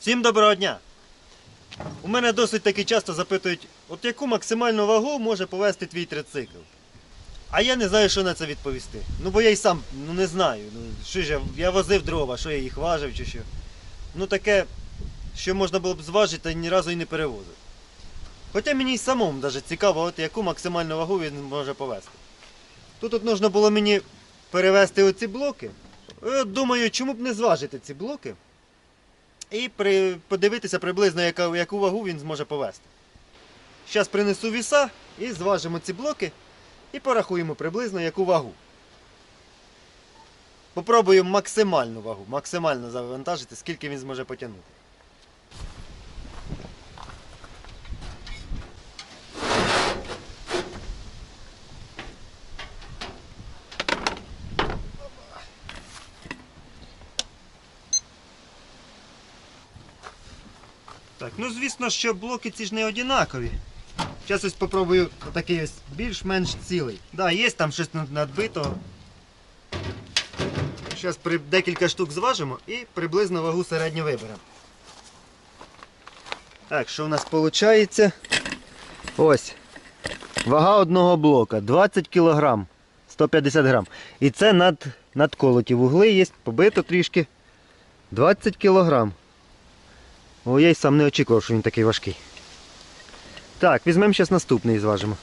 Всім доброго дня! У мене досить таки часто запитують, от яку максимальну вагу може повести твій трицикл. А я не знаю, що на це відповісти. Ну бо я й сам ну, не знаю. Ну, що ж я, я возив дрова, що я їх важив чи що. Ну таке, що можна було б зважити, та ні разу і не перевозив. Хоча мені й самому даже цікаво, от яку максимальну вагу він може повести. Тут от нужно було мені перевести оці блоки. Думаю, чому б не зважити ці блоки і при, подивитися приблизно, яка, яку вагу він зможе повести. Зараз принесу віса і зважимо ці блоки і порахуємо приблизно яку вагу. Попробуємо максимальну вагу, максимально завантажити, скільки він зможе потягнути. Так, ну звісно, що блоки ці ж не однакові. Зараз ось попробую отакий ось більш-менш цілий. Так, да, є там щось над- надбито. Зараз декілька штук зважимо і приблизно вагу середню виберемо. Так, що в нас виходить? Ось. Вага одного блока 20 кг, 150 грам. І це над, надколоті вугли є, побито трішки. 20 кг. О, я й сам не очікував, що він такий важкий. Так, візьмемо зараз наступний і зважимо.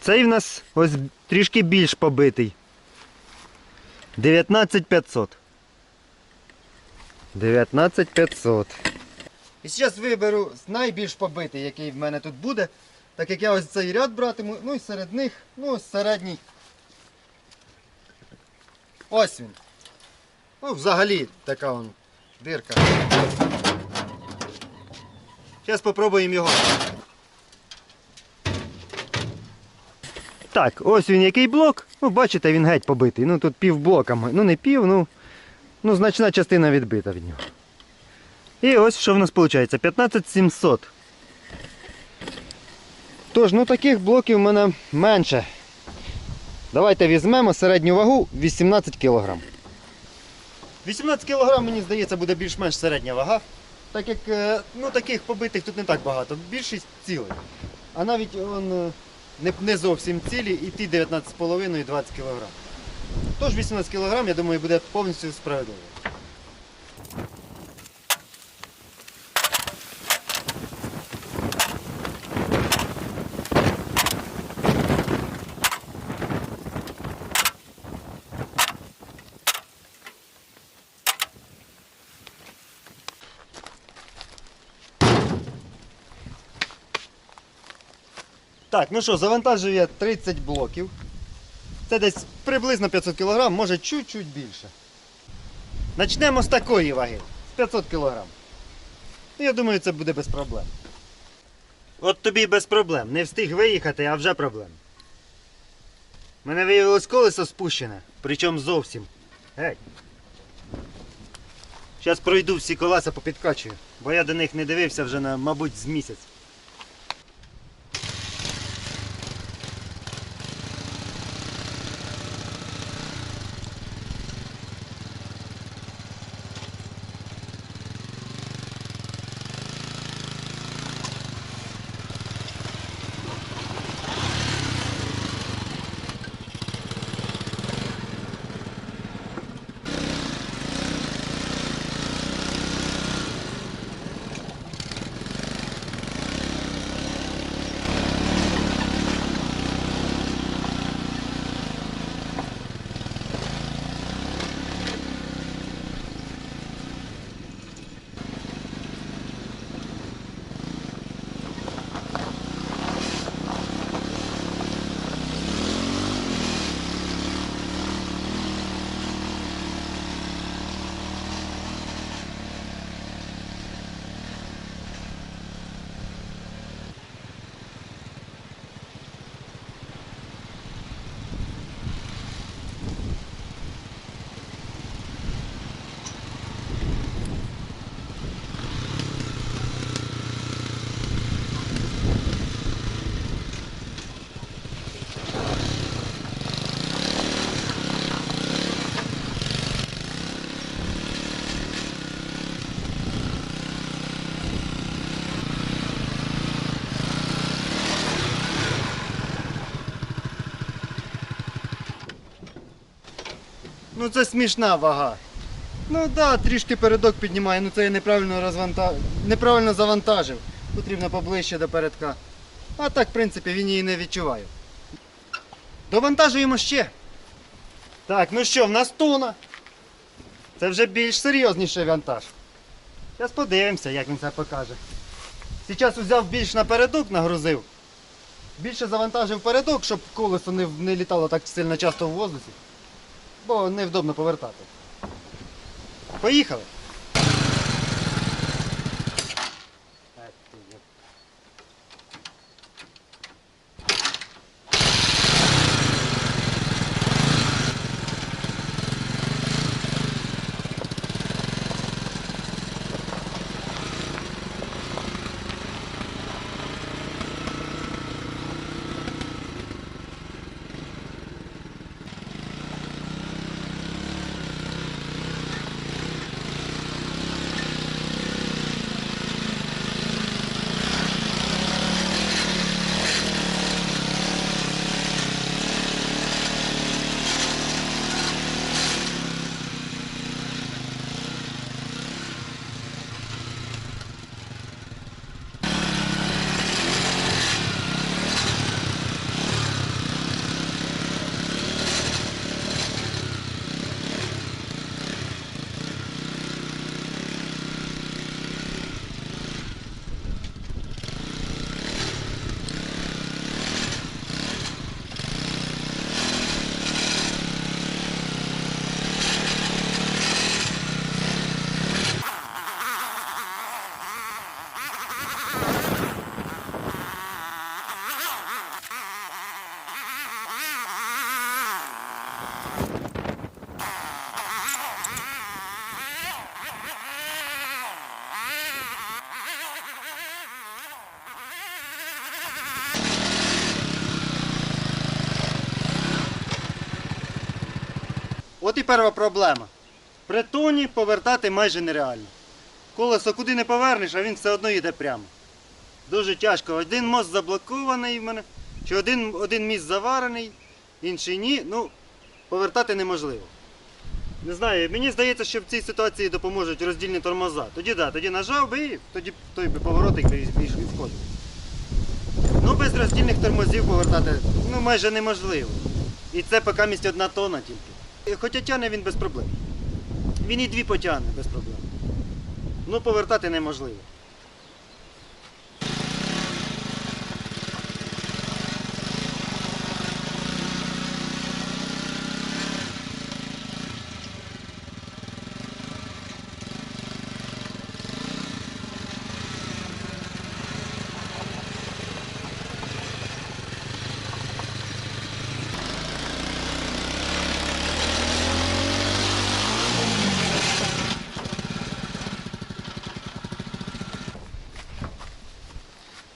Цей в нас ось трішки більш побитий. 19500. 19500. І зараз виберу найбільш побитий, який в мене тут буде. Так як я ось цей ряд братиму, ну і серед них, ну ось середній. Ось він. Ну, взагалі така вон дирка. Зараз спробуємо його. Так, ось він який блок. Ну, бачите, він геть побитий. Ну тут пів блока. Ну не пів, ну, ну значна частина відбита від нього. І ось що в нас виходить. 15700. Тож, ну таких блоків в мене менше. Давайте візьмемо середню вагу 18 кг. 18 кг, мені здається, буде більш-менш середня вага. Так як е, ну, таких побитих тут не так багато. Більшість цілих. А навіть он, е, не, не зовсім цілі і ті 19,5 і 20 кг. Тож 18 кг, я думаю, буде повністю справедливо. Так, ну що, завантажив я 30 блоків. Це десь приблизно 500 кг, може чуть-чуть більше. Начнемо з такої ваги. З 500 кг. Я думаю, це буде без проблем. От тобі без проблем. Не встиг виїхати, а вже проблем. Мене виявилось колесо спущене, причому зовсім. Геть. Зараз пройду всі колеса попідкачую, бо я до них не дивився вже на, мабуть, з місяць. Ну це смішна вага. Ну так, да, трішки передок піднімає, ну це я неправильно розванта... неправильно завантажив. Потрібно поближче до передка. А так, в принципі, він її не відчуває. Довантажуємо ще. Так, ну що, в нас тона. Це вже більш серйозніший вантаж. Зараз подивимося, як він це покаже. Зараз взяв більш напередок, нагрузив. Більше завантажив передок, щоб колесо не, не літало так сильно часто в воздусі. Бо невдобно повертати. Поїхали. От і перша проблема. При тоні повертати майже нереально. Колесо куди не повернеш, а він все одно йде прямо. Дуже тяжко. Один мост заблокований в мене, чи один, один міст заварений, інший ні. Ну, повертати неможливо. Не знаю, мені здається, що в цій ситуації допоможуть роздільні тормоза. Тоді да, тоді нажав би і тоді той би би і і. Ну, без роздільних тормозів повертати ну, майже неможливо. І це поки місць одна тона тільки. Хоча тягне він без проблем. Він і дві потягне без проблем. Ну, повертати неможливо.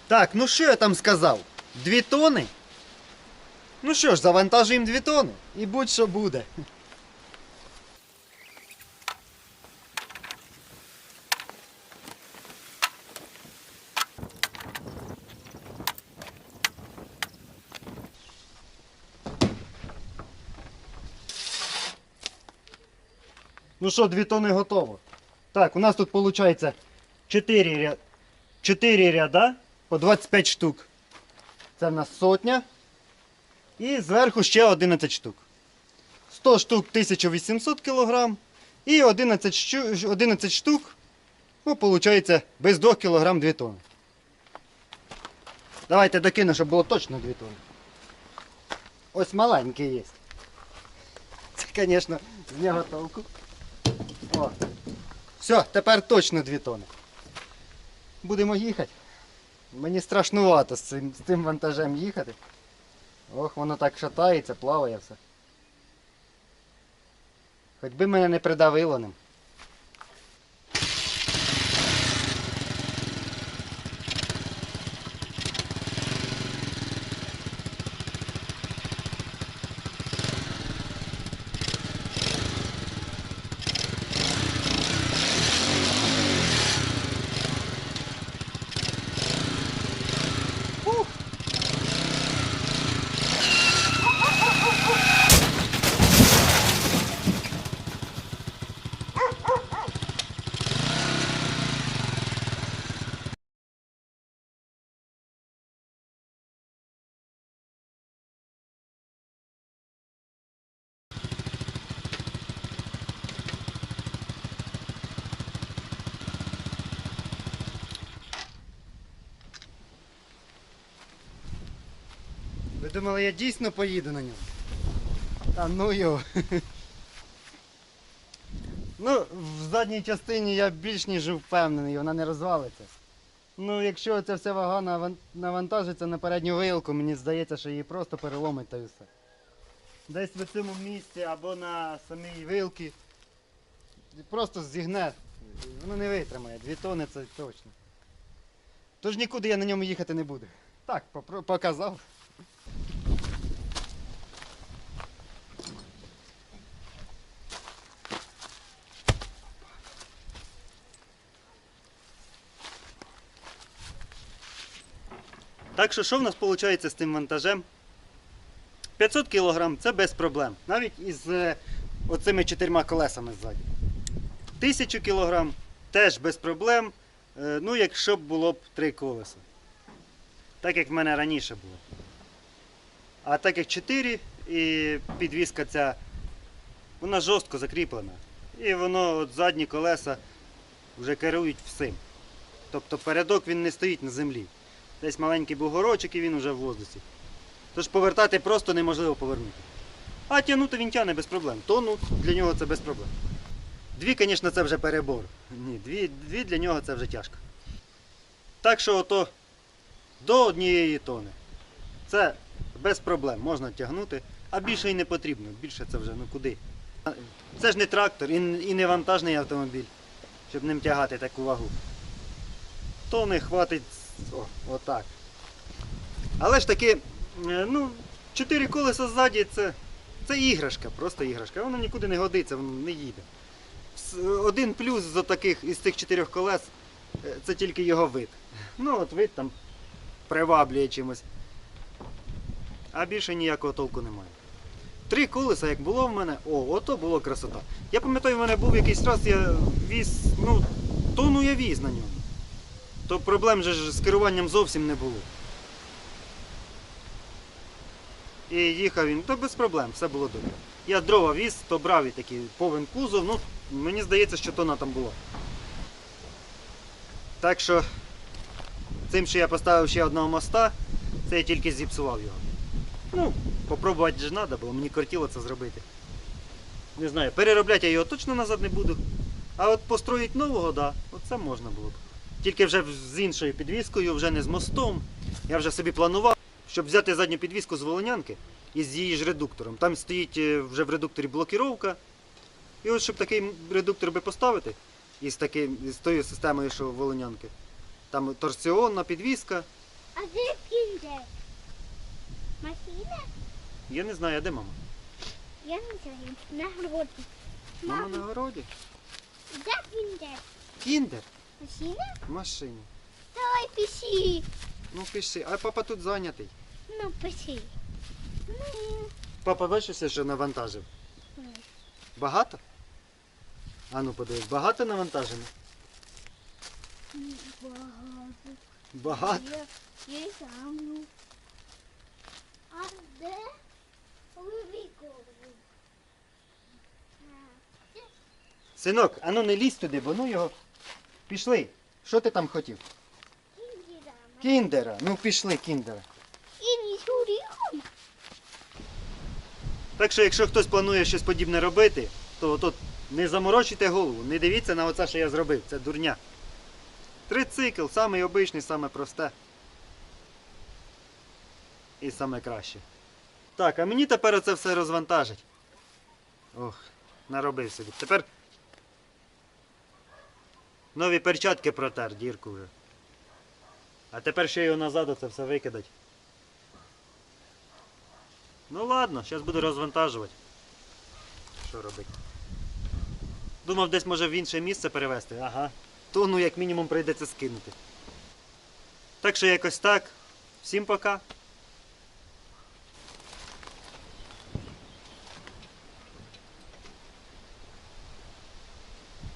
Так, ну що я там сказав? Дві тони? Ну що ж, завантажуємо дві тони. І будь-що буде. Ну що, дві тони готово. Так, у нас тут виходить 4 ря... 4 ряда по 25 штук. Це в нас сотня. І зверху ще 11 штук. 100 штук 1800 кг. І 11, 11 штук. Ну, виходить, без 2 кг 2 тонни. Давайте докину, щоб було точно 2 тонни. Ось маленький є. Це, звісно, з нього толку. О. Все, тепер точно 2 тонни. Будемо їхати. Мені страшнувато з цим, з цим вантажем їхати. Ох, воно так шатається, плаває все. Хоч би мене не придавило ним. Ви думали, я дійсно поїду на ньому? Та ну його. Ну, в задній частині я більш ніж впевнений, вона не розвалиться. Ну, якщо ця вся вага навантажиться на передню вилку, мені здається, що її просто переломить та й все. Десь в цьому місці або на самій вилці. Просто зігне. Воно не витримає. Дві тони це точно. Тож нікуди я на ньому їхати не буду. Так, показав. Так що що в нас виходить з тим вантажем? 500 кг це без проблем. Навіть із е, оцими чотирма колесами ззаді. 1000 кг теж без проблем. е, Ну, якщо б було б три колеса. Так як в мене раніше було. А так як 4 і підвіска ця, вона жорстко закріплена. І воно от задні колеса вже керують всім. Тобто передок він не стоїть на землі. Десь маленький бугорочок і він вже в воздусі. Тож повертати просто неможливо повернути. А тягнути він тягне без проблем. Тону для нього це без проблем. Дві, звісно, це вже перебор. Ні, дві, дві для нього це вже тяжко. Так що ото до однієї тони. Це без проблем, можна тягнути, а більше і не потрібно. Більше це вже ну куди. Це ж не трактор і не вантажний автомобіль, щоб ним тягати таку вагу. Тони хватить о, отак. Але ж таки, е, ну, чотири колеса ззаді це, це іграшка, просто іграшка. Воно нікуди не годиться, воно не їде. Один плюс з таких із цих чотирьох колес е, це тільки його вид. Ну, от вид там приваблює чимось. А більше ніякого толку немає. Три колеса, як було в мене, о, ото було красота. Я пам'ятаю, в мене був якийсь раз, я віз, ну, тону я віз на ньому. То проблем же з керуванням зовсім не було. І їхав він, то без проблем, все було добре. Я дрова віз, то брав і такий повен кузов, ну, мені здається, що тона там було. Так що, цим, що я поставив ще одного моста, це я тільки зіпсував його. Ну, попробувати ж треба, бо мені кортіло це зробити. Не знаю, переробляти я його точно назад не буду. А от построїти нового, да, оце можна було б. Тільки вже з іншою підвіскою, вже не з мостом. Я вже собі планував, щоб взяти задню підвіску з волонянки і з її ж редуктором. Там стоїть е, вже в редукторі блокіровка. І от щоб такий редуктор би поставити із, таким, із тою системою, що в волонянки. Там торсіонна підвіска. А де кіндер? Машина? Я не знаю, а де мама? Я не знаю. На городі. Мама Мама, на городі. де кіндер? Кіндер Машина? в машині. Давай пиши. Ну пиши, а папа тут зайнятий. Ну, пиши. Ну, Папа бачиш, все, що навантажив? Багато? А ну подивись, багато навантажено? багато. Багато. Я, я сам. ну. А де Левікову? Синок, а ну не лізь туди, бо ну його. Пішли. Що ти там хотів? Кіндера. Ну пішли, кіндера. Так що, якщо хтось планує щось подібне робити, то тут не заморочуйте голову, не дивіться на оце, що я зробив. Це дурня. Трицикл, самий обичний, саме просте. І саме краще. Так, а мені тепер це все розвантажить. Ох, наробив собі. Тепер нові перчатки протер, дірку вже. А тепер ще його назад оце все викидать. Ну ладно, зараз буду розвантажувати. Що робити? Думав, десь може в інше місце перевезти. Ага. Тону як мінімум прийдеться скинути. Так що якось так. Всім пока.